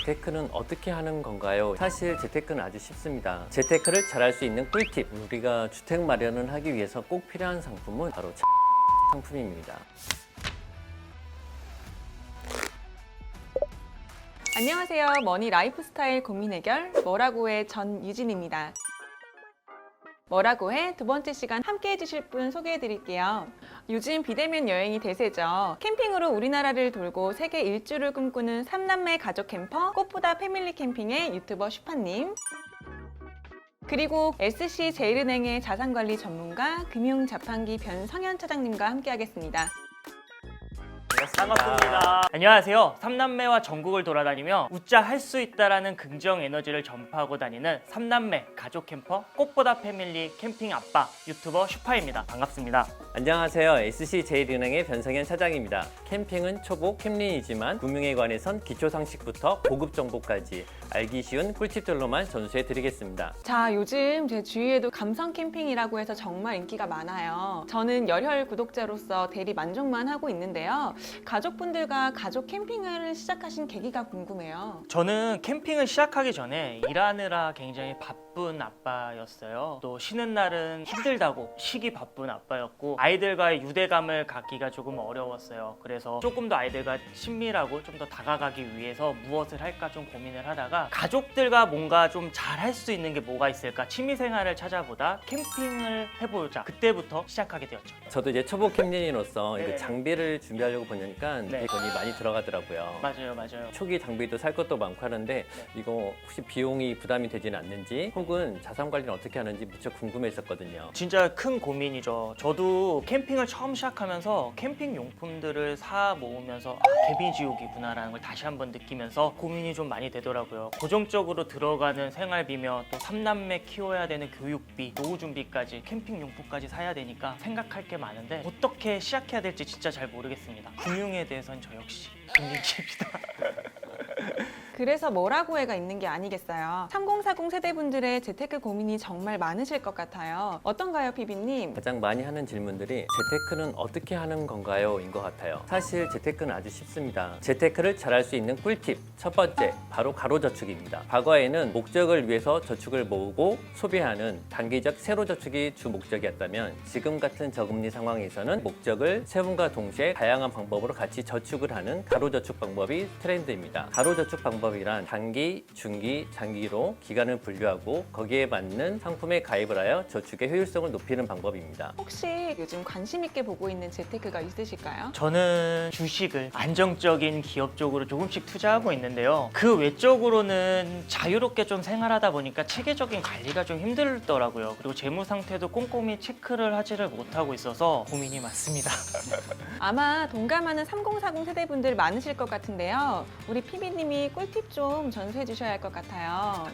재테크는 어떻게 하는 건가요? 사실 재테크는 아주 쉽습니다. 재테크를 잘할 수 있는 꿀팁. 우리가 주택 마련을 하기 위해서 꼭 필요한 상품은 바로 상품입니다. 안녕하세요. 머니 라이프스타일 고민 해결 뭐라고의 전유진입니다. 뭐라고 해? 두 번째 시간 함께 해주실 분 소개해 드릴게요. 요즘 비대면 여행이 대세죠. 캠핑으로 우리나라를 돌고 세계 일주를 꿈꾸는 삼남매 가족 캠퍼 꽃보다 패밀리 캠핑의 유튜버 슈파님. 그리고 SC 제일은행의 자산관리 전문가 금융자판기 변성현 차장님과 함께 하겠습니다. 반갑습니다. 안녕하세요. 삼남매와 전국을 돌아다니며 웃자 할 수 있다라는 긍정 에너지를 전파하고 다니는 삼남매 가족 캠퍼 꽃보다 패밀리 캠핑 아빠 유튜버 슈파입니다. 반갑습니다. 안녕하세요. SC 제일은행의 변성현 차장입니다. 캠핑은 초보 캠린이지만 구명에 관해선 기초 상식부터 고급 정보까지 알기 쉬운 꿀팁들로만 전수해 드리겠습니다. 자, 요즘 제 주위에도 감성 캠핑이라고 해서 정말 인기가 많아요. 저는 열혈 구독자로서 대리 만족만 하고 있는데요. 가족분들과 가족 캠핑을 시작하신 계기가 궁금해요. 저는 캠핑을 시작하기 전에 일하느라 굉장히 바쁜 아빠였어요. 또 쉬는 날은 힘들다고 쉬기 바쁜 아빠였고 아이들과의 유대감을 갖기가 조금 어려웠어요. 그래서 조금 더 아이들과 친밀하고 좀 더 다가가기 위해서 무엇을 할까 좀 고민을 하다가 가족들과 뭔가 좀 잘할 수 있는 게 뭐가 있을까 취미 생활을 찾아보다 캠핑을 해보자 그때부터 시작하게 되었죠. 저도 이제 초보 캠린으로서 네. 장비를 준비하려고 보니까 네. 돈이 많이 들어가더라고요. 맞아요, 맞아요. 초기 장비도 살 것도 많고 하는데 이거 혹시 비용이 부담이 되지는 않는지 혹은 자산 관리는 어떻게 하는지 무척 궁금했었거든요. 진짜 큰 고민이죠. 저도 캠핑을 처음 시작하면서 캠핑 용품들을 사 모으면서 아, 개미지옥이구나라는 걸 다시 한번 느끼면서 고민이 좀 많이 되더라고요. 고정적으로 들어가는 생활비며 또 삼남매 키워야 되는 교육비, 노후 준비까지 캠핑 용품까지 사야 되니까 생각할 게 많은데 어떻게 시작해야 될지 진짜 잘 모르겠습니다. 금융에 대해서는 저 역시 금융치입니다. 그래서 뭐라고 해가 있는 게 아니겠어요. 3040 세대분들의 재테크 고민이 정말 많으실 것 같아요. 어떤가요, 피비님? 가장 많이 하는 질문들이 재테크는 어떻게 하는 건가요? 인 것 같아요. 사실 재테크는 아주 쉽습니다. 재테크를 잘할 수 있는 꿀팁. 첫 번째, 바로 가로저축입니다. 과거에는 목적을 위해서 저축을 모으고 소비하는 단기적 세로저축이 주 목적이었다면 지금 같은 저금리 상황에서는 목적을 세분과 동시에 다양한 방법으로 같이 저축을 하는 가로저축 방법이 트렌드입니다. 가로저축 방법 이란 단기, 중기, 장기로 기간을 분류하고 거기에 맞는 상품에 가입을 하여 저축의 효율성을 높이는 방법입니다. 혹시 요즘 관심 있게 보고 있는 재테크가 있으실까요? 저는 주식을 안정적인 기업 쪽으로 조금씩 투자하고 있는데요. 그 외적으로는 자유롭게 좀 생활하다 보니까 체계적인 관리가 좀 힘들더라고요. 그리고 재무 상태도 꼼꼼히 체크를 하지를 못하고 있어서 고민이 많습니다. 아마 동감하는 3040 세대분들 많으실 것 같은데요. 우리 피비님이 꿀팁 좀 전수해 주셔야 할 것 같아요.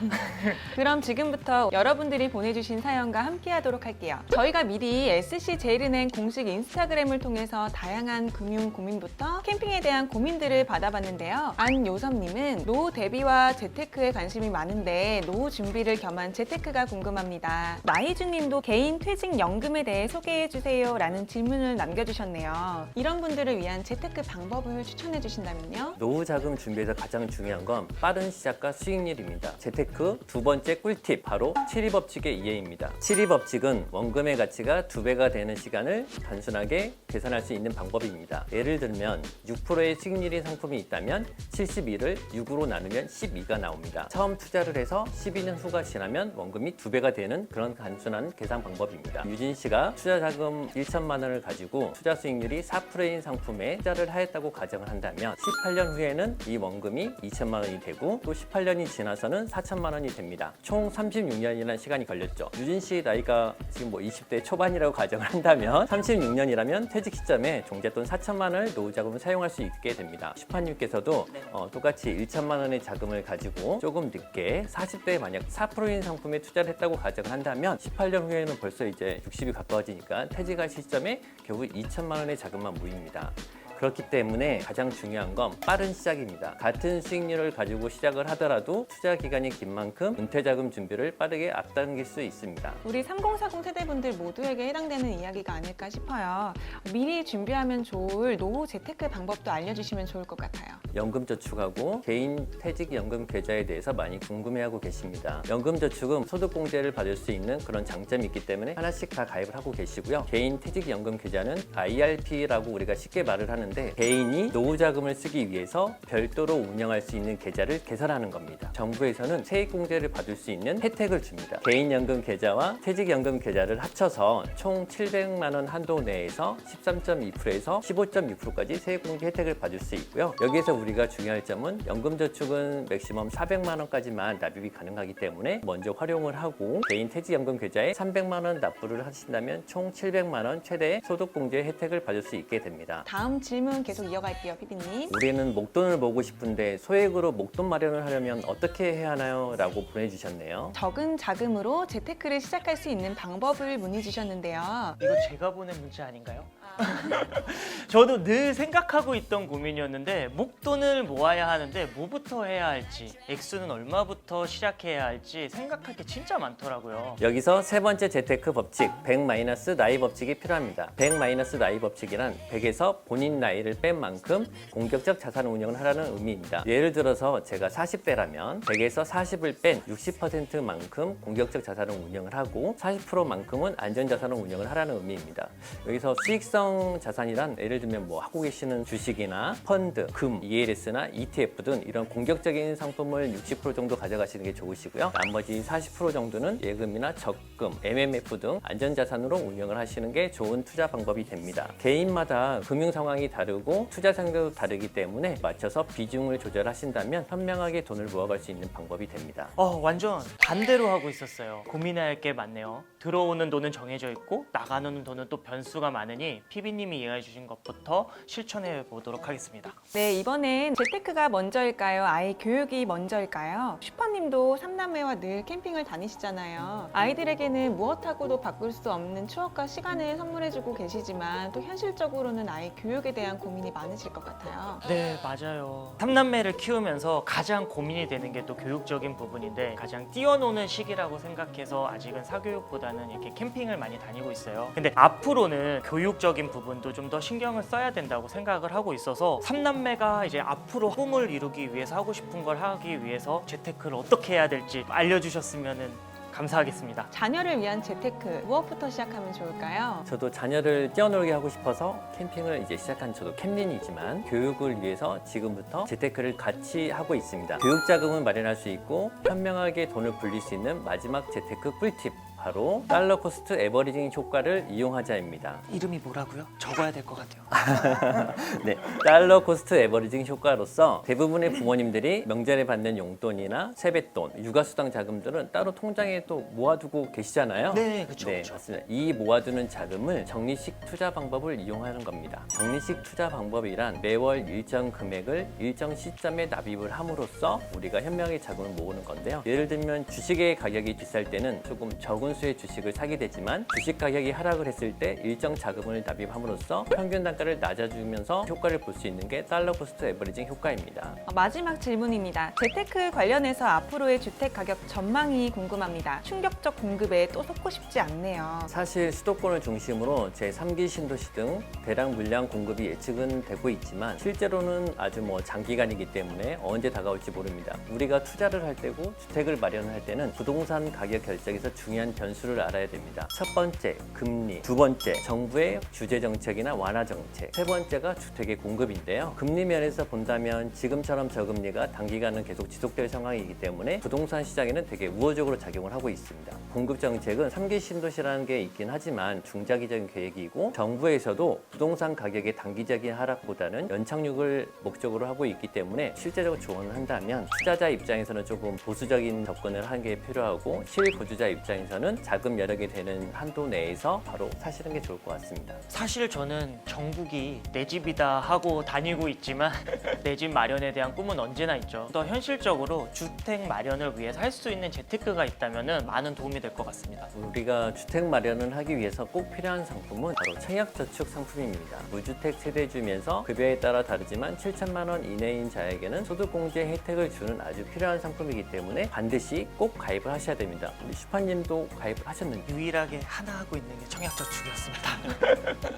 그럼 지금부터 여러분들이 보내주신 사연과 함께 하도록 할게요. 저희가 미리 SC 제일은행 공식 인스타그램을 통해서 다양한 금융 고민부터 캠핑에 대한 고민들을 받아봤는데요. 안요섭님은 노후 대비와 재테크에 관심이 많은데 노후 준비를 겸한 재테크가 궁금합니다. 마희주님도 개인 퇴직 연금에 대해 소개해 주세요 라는 질문을 남겨주셨네요. 이런 분들을 위한 재테크 방법을 추천해 주신다면요? 노후 자금 준비에서 가장 중요한 건 빠른 시작과 수익률입니다. 재테크 두 번째 꿀팁 바로 7위 법칙의 이해입니다. 7위 법칙은 원금의 가치가 두 배가 되는 시간을 단순하게 계산할 수 있는 방법입니다. 예를 들면 6%의 수익률인 상품이 있다면 72를 6으로 나누면 12가 나옵니다. 처음 투자를 해서 12년 후가 지나면 원금이 두 배가 되는 그런 단순한 계산 방법입니다. 유진 씨가 투자 자금 1천만 원을 가지고 투자 수익률이 4%인 상품에 투자를 하였다고 가정을 한다면 18년 후에는 이 원금이 2천만 원이 되고 또 18년이 지나서는 4천만 원이 됩니다. 총 36년이라는 시간이 걸렸죠. 유진 씨 나이가 지금 뭐 20대 초반이라고 가정을 한다면 36년이라면 퇴직 시점에 종잣돈 4천만 원을 노후 자금을 사용할 수 있게 됩니다. 슈파님께서도 어, 똑같이 1천만 원의 자금을 가지고 조금 늦게 40대에 만약 4%인 상품에 투자를 했다고 가정을 한다면 18년 후에는 벌써 이제 60이 가까워지니까 퇴직할 시점에 겨우 2천만 원의 자금만 모입니다. 그렇기 때문에 가장 중요한 건 빠른 시작입니다. 같은 수익률을 가지고 시작을 하더라도 투자 기간이 긴 만큼 은퇴 자금 준비를 빠르게 앞당길 수 있습니다. 우리 3040 세대분들 모두에게 해당되는 이야기가 아닐까 싶어요. 미리 준비하면 좋을 노후 재테크 방법도 알려주시면 좋을 것 같아요. 연금 저축하고 개인 퇴직 연금 계좌에 대해서 많이 궁금해하고 계십니다. 연금 저축은 소득 공제를 받을 수 있는 그런 장점이 있기 때문에 하나씩 다 가입을 하고 계시고요. 개인 퇴직 연금 계좌는 IRP라고 우리가 쉽게 말을 하는 데 개인이 노후 자금을 쓰기 위해서 별도로 운영할 수 있는 계좌를 개설하는 겁니다. 정부에서는 세액공제를 받을 수 있는 혜택을 줍니다. 개인연금 계좌와 퇴직연금 계좌를 합쳐서 총 700만 원 한도 내에서 13.2%에서 15.6%까지 세액공제 혜택을 받을 수 있고요. 여기에서 우리가 중요할 점은 연금저축은 맥시멈 400만 원까지만 납입이 가능하기 때문에 먼저 활용을 하고 개인 퇴직연금 계좌에 300만 원 납부를 하신다면 총 700만 원 최대 소득공제 혜택을 받을 수 있게 됩니다. 다음 질문 계속 이어갈게요, 피디님. 우리는 목돈을 모으고 싶은데 소액으로 목돈 마련을 하려면 어떻게 해야 하나요? 라고 보내주셨네요. 적은 자금으로 재테크를 시작할 수 있는 방법을 문의 주셨는데요. 이거 제가 보낸 문자 아닌가요? 저도 늘 생각하고 있던 고민이었는데 목돈을 모아야 하는데 뭐부터 해야 할지 액수는 얼마부터 시작해야 할지 생각할 게 진짜 많더라고요. 여기서 세 번째 재테크 법칙 100 마이너스 나이 법칙이 필요합니다. 100 마이너스 나이 법칙이란 100에서 본인 나이를 뺀 만큼 공격적 자산 운영을 하라는 의미입니다. 예를 들어서 제가 40대라면 100에서 40을 뺀 60%만큼 공격적 자산을 운영을 하고 40%만큼은 안전 자산을 운영을 하라는 의미입니다. 여기서 수익성 자산이란 예를 들면 뭐 하고 계시는 주식이나 펀드, 금, ELS나 ETF 등 이런 공격적인 상품을 60% 정도 가져가시는 게 좋으시고요. 나머지 40% 정도는 예금이나 적금, MMF 등 안전자산으로 운영을 하시는 게 좋은 투자 방법이 됩니다. 개인마다 금융 상황이 다르고 투자 상대도 다르기 때문에 맞춰서 비중을 조절하신다면 현명하게 돈을 모아갈 수 있는 방법이 됩니다. 어, 완전 반대로 하고 있었어요. 고민해야 할게 많네요. 들어오는 돈은 정해져 있고 나가는 돈은 또 변수가 많으니 피비님이 이해해 주신 것부터 실천해 보도록 하겠습니다. 네, 이번엔 재테크가 먼저일까요? 아이 교육이 먼저일까요? 슈퍼님도 삼남매와 늘 캠핑을 다니시잖아요. 아이들에게는 무엇하고도 바꿀 수 없는 추억과 시간을 선물해주고 계시지만 또 현실적으로는 아이 교육에 대한 고민이 많으실 것 같아요. 네, 맞아요. 삼남매를 키우면서 가장 고민이 되는 게 또 교육적인 부분인데 가장 뛰어노는 시기라고 생각해서 아직은 사교육보다는 이렇게 캠핑을 많이 다니고 있어요. 근데 앞으로는 교육적인 부분도 좀 더 신경을 써야 된다고 생각을 하고 있어서 삼남매가 이제 앞으로 꿈을 이루기 위해서 하고 싶은 걸 하기 위해서 재테크를 어떻게 해야 될지 알려주셨으면 감사하겠습니다. 자녀를 위한 재테크 무엇부터 시작하면 좋을까요? 저도 자녀를 뛰어놀게 하고 싶어서 캠핑을 이제 시작한 저도 캠린이지만 교육을 위해서 지금부터 재테크를 같이 하고 있습니다. 교육 자금을 마련할 수 있고 현명하게 돈을 불릴 수 있는 마지막 재테크 꿀팁 바로 달러 코스트 에버리징 효과를 이용하자입니다. 이름이 뭐라고요? 적어야 될 것 같아요. 네, 달러 코스트 에버리징 효과로서 대부분의 부모님들이 명절에 받는 용돈이나 세뱃돈, 육아수당 자금들은 따로 통장에 또 모아두고 계시잖아요. 네, 그쵸, 네, 그쵸. 맞습니다. 이 모아두는 자금을 적립식 투자 방법을 이용하는 겁니다. 적립식 투자 방법이란 매월 일정 금액을 일정 시점에 납입을 함으로써 우리가 현명하게 자금을 모으는 건데요. 예를 들면 주식의 가격이 비쌀 때는 조금 적은 수의 주식을 사게 되지만 주식 가격이 하락을 했을 때 일정 자금을 납입함으로써 평균 단가를 낮아주면서 효과를 볼 수 있는 게 달러 코스트 에버리징 효과입니다. 어, 마지막 질문입니다. 재테크 관련해서 앞으로의 주택 가격 전망이 궁금합니다. 충격적 공급에 또 속고 싶지 않네요. 사실 수도권을 중심으로 제3기 신도시 등 대량 물량 공급이 예측은 되고 있지만 실제로는 아주 뭐 장기간이기 때문에 언제 다가올지 모릅니다. 우리가 투자를 할 때고 주택을 마련할 때는 부동산 가격 결정에서 중요한 변수를 알아야 됩니다. 첫 번째, 금리. 두 번째, 정부의 규제 정책이나 완화 정책. 세 번째가 주택의 공급인데요. 금리 면에서 본다면 지금처럼 저금리가 단기간은 계속 지속될 상황이기 때문에 부동산 시장에는 되게 우호적으로 작용을 하고 있습니다. 공급 정책은 3기 신도시라는 게 있긴 하지만 중장기적인 계획이고 정부에서도 부동산 가격의 단기적인 하락보다는 연착륙을 목적으로 하고 있기 때문에 실제적으로 조언을 한다면 투자자 입장에서는 조금 보수적인 접근을 하는 게 필요하고 실거주자 입장에서는 보다는 자금 여력이 되는 한도 내에서 바로 사시는 게 좋을 것 같습니다. 사실 저는 전국이 내 집이다 하고 다니고 있지만 내 집 마련에 대한 꿈은 언제나 있죠. 더 현실적으로 주택 마련을 위해서 할 수 있는 재테크가 있다면 많은 도움이 될 것 같습니다. 우리가 주택 마련을 하기 위해서 꼭 필요한 상품은 바로 청약저축 상품입니다. 무주택 세대주면서 급여에 따라 다르지만 7천만 원 이내인 자에게는 소득공제 혜택을 주는 아주 필요한 상품이기 때문에 반드시 꼭 가입을 하셔야 됩니다. 우리 슈파님도 가입을 하셨는지 유일하게 하나 하고 있는 게 청약저축이었습니다.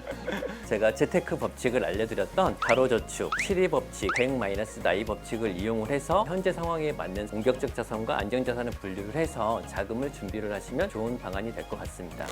제가 재테크 법칙을 알려드렸던 가로저축, 실입법칙, 100-나이 법칙을 이용을 해서 현재 상황에 맞는 공격적 자산과 안정자산을 분류를 해서 자금을 준비를 하시면 좋은 방안이 될 것 같습니다.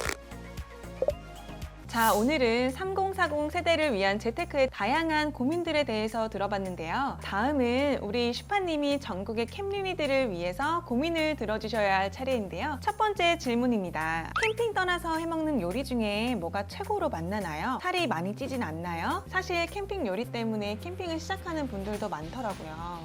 자, 오늘은 3040 세대를 위한 재테크의 다양한 고민들에 대해서 들어봤는데요. 다음은 우리 슈파님이 전국의 캠린이들을 위해서 고민을 들어주셔야 할 차례인데요. 첫 번째 질문입니다. 캠핑 떠나서 해먹는 요리 중에 뭐가 최고로 맛나나요? 살이 많이 찌진 않나요? 사실 캠핑 요리 때문에 캠핑을 시작하는 분들도 많더라고요.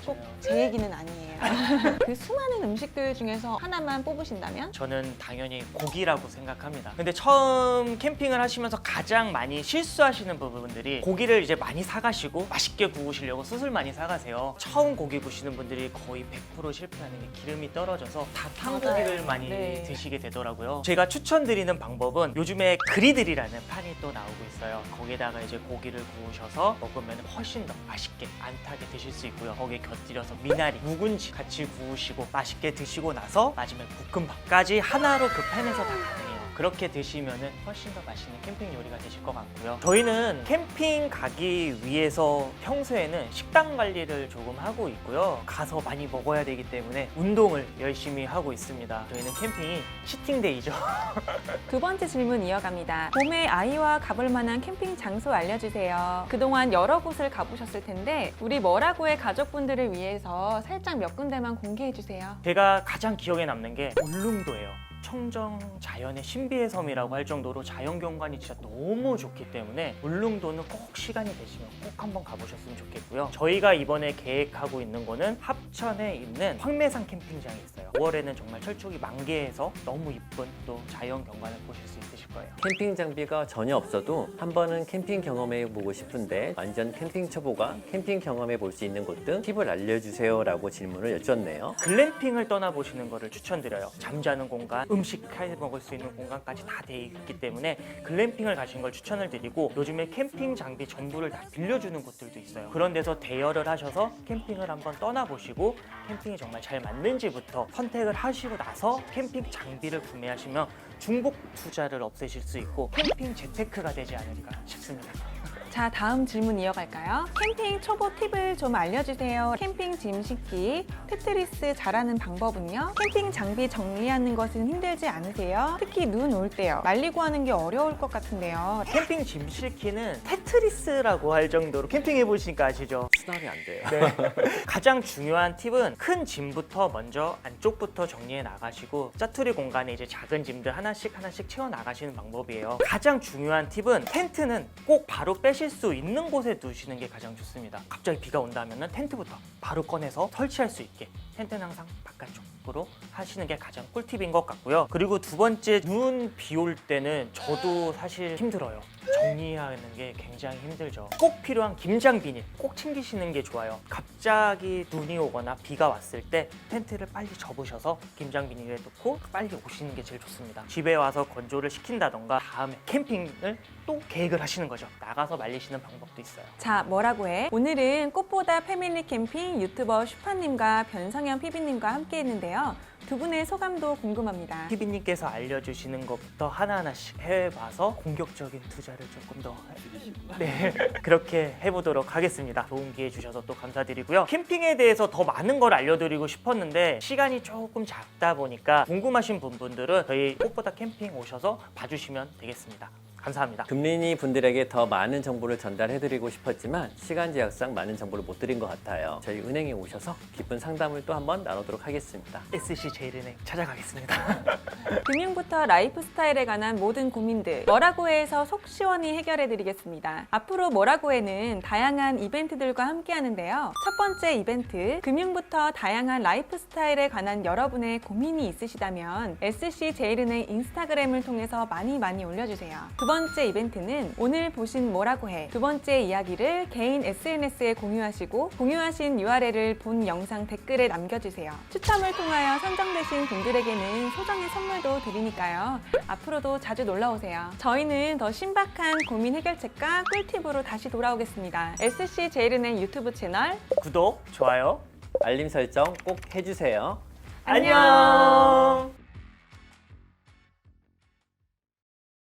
꼭 제 얘기는 아니에요. 그 수많은 음식들 중에서 하나만 뽑으신다면? 저는 당연히 고기라고 생각합니다. 근데 처음 캠핑을 하시면서 가장 많이 실수하시는 부분들이 고기를 이제 많이 사가시고 맛있게 구우시려고 숯을 많이 사가세요. 처음 고기 구시는 분들이 거의 100% 실패하는 게 기름이 떨어져서 다탄 맞아요. 고기를 많이 네. 드시게 되더라고요. 제가 추천드리는 방법은 요즘에 그리들이라는 판이 또 나오고 있어요. 거기다가 이제 고기를 구우셔서 먹으면 훨씬 더 맛있게 안 타게 드실 수 있고요. 거기에 곁들여서 미나리, 묵은지 같이 구우시고 맛있게 드시고 나서 마지막에 볶음밥까지 하나로 그 팬에서 다 가능해요. 그렇게 드시면은 훨씬 더 맛있는 캠핑 요리가 되실 것 같고요. 저희는 캠핑 가기 위해서 평소에는 식단 관리를 조금 하고 있고요. 가서 많이 먹어야 되기 때문에 운동을 열심히 하고 있습니다. 저희는 캠핑이 치팅데이죠. 두 번째 질문 이어갑니다. 봄에 아이와 가볼 만한 캠핑 장소 알려주세요. 그동안 여러 곳을 가보셨을 텐데 우리 뭐라고의 가족분들을 위해서 살짝 몇 군데만 공개해주세요. 제가 가장 기억에 남는 게 울릉도예요. 청정 자연의 신비의 섬이라고 할 정도로 자연 경관이 진짜 너무 좋기 때문에 울릉도는 꼭 시간이 되시면 꼭 한번 가보셨으면 좋겠고요. 저희가 이번에 계획하고 있는 거는 합천에 있는 황매산 캠핑장이 있어요. 5월에는 정말 철쭉이 만개해서 너무 이쁜 또 자연 경관을 보실 수 있으실 거예요. 캠핑 장비가 전혀 없어도 한 번은 캠핑 경험해 보고 싶은데 완전 캠핑 초보가 캠핑 경험해 볼 수 있는 곳 등 팁을 알려주세요 라고 질문을 여쭈었네요. 글램핑을 떠나보시는 것을 추천드려요. 잠자는 공간, 음식 해 먹을 수 있는 공간까지 다 돼 있기 때문에 글램핑을 가신 걸 추천을 드리고 요즘에 캠핑 장비 전부를 다 빌려주는 곳들도 있어요. 그런 데서 대여를 하셔서 캠핑을 한번 떠나보시고 캠핑이 정말 잘 맞는지부터 선택을 하시고 나서 캠핑 장비를 구매하시면 중복 투자를 없애실 수 있고 캠핑 재테크가 되지 않을까 싶습니다. 자, 다음 질문 이어갈까요? 캠핑 초보 팁을 좀 알려주세요. 캠핑 짐 싣기, 테트리스 잘하는 방법은요? 캠핑 장비 정리하는 것은 힘들지 않으세요? 특히 눈 올 때요. 말리고 하는 게 어려울 것 같은데요. 캠핑 짐 실기는 테트리스라고 할 정도로 캠핑 해 보시니까 아시죠? 수납이 안 돼요. 가장 중요한 팁은 큰 짐부터 먼저 안쪽부터 정리해 나가시고 짜투리 공간에 이제 작은 짐들 하나씩 하나씩 채워 나가시는 방법이에요. 가장 중요한 팁은 텐트는 꼭 바로 빼실 수 있는 곳에 두시는 게 가장 좋습니다. 갑자기 비가 온다면 텐트부터 바로 꺼내서 설치할 수 있게 텐트는 항상 바깥쪽으로 하시는 게 가장 꿀팁인 것 같고요. 그리고 두 번째 눈 비 올 때는 저도 사실 힘들어요. 정리하는 게 굉장히 힘들죠. 꼭 필요한 김장 비닐 꼭 챙기시는 게 좋아요. 갑자기 눈이 오거나 비가 왔을 때 텐트를 빨리 접으셔서 김장 비닐에 넣고 빨리 오시는 게 제일 좋습니다. 집에 와서 건조를 시킨다던가 다음에 캠핑을 또 계획을 하시는 거죠. 나가서 말리시는 방법도 있어요. 자, 뭐라고 해? 오늘은 꽃보다 패밀리 캠핑 유튜버 슈파님과 변성현 PB님과 함께 했는데요. 두 분의 소감도 궁금합니다. 피비님께서 알려주시는 것부터 하나하나씩 해봐서 공격적인 투자를 조금 더 네, 그렇게 해보도록 하겠습니다. 좋은 기회 주셔서 또 감사드리고요. 캠핑에 대해서 더 많은 걸 알려드리고 싶었는데 시간이 조금 작다 보니까 궁금하신 분들은 저희 꽃보다 캠핑 오셔서 봐주시면 되겠습니다. 감사합니다. 금린이 분들에게 더 많은 정보를 전달해드리고 싶었지만 시간 제약상 많은 정보를 못 드린 것 같아요. 저희 은행에 오셔서 깊은 상담을 또 한번 나누도록 하겠습니다. SC 제일은행 찾아가겠습니다. 금융부터 라이프 스타일에 관한 모든 고민들 뭐라고해에서 속 시원히 해결해 드리겠습니다. 앞으로 뭐라고해는 다양한 이벤트들과 함께 하는데요. 첫 번째 이벤트 금융부터 다양한 라이프 스타일에 관한 여러분의 고민이 있으시다면 SC 제일은행 인스타그램을 통해서 많이 많이 올려주세요. 두 번째 이벤트는 오늘 보신 뭐라고 해 두 번째 이야기를 개인 SNS에 공유하시고 공유하신 URL을 본 영상 댓글에 남겨주세요. 추첨을 통하여 선정되신 분들에게는 소정의 선물도 드리니까요. 앞으로도 자주 놀러오세요. 저희는 더 신박한 고민 해결책과 꿀팁으로 다시 돌아오겠습니다. SC 제일은행 유튜브 채널 구독, 좋아요. 알림 설정 꼭 해주세요. 안녕. 안녕.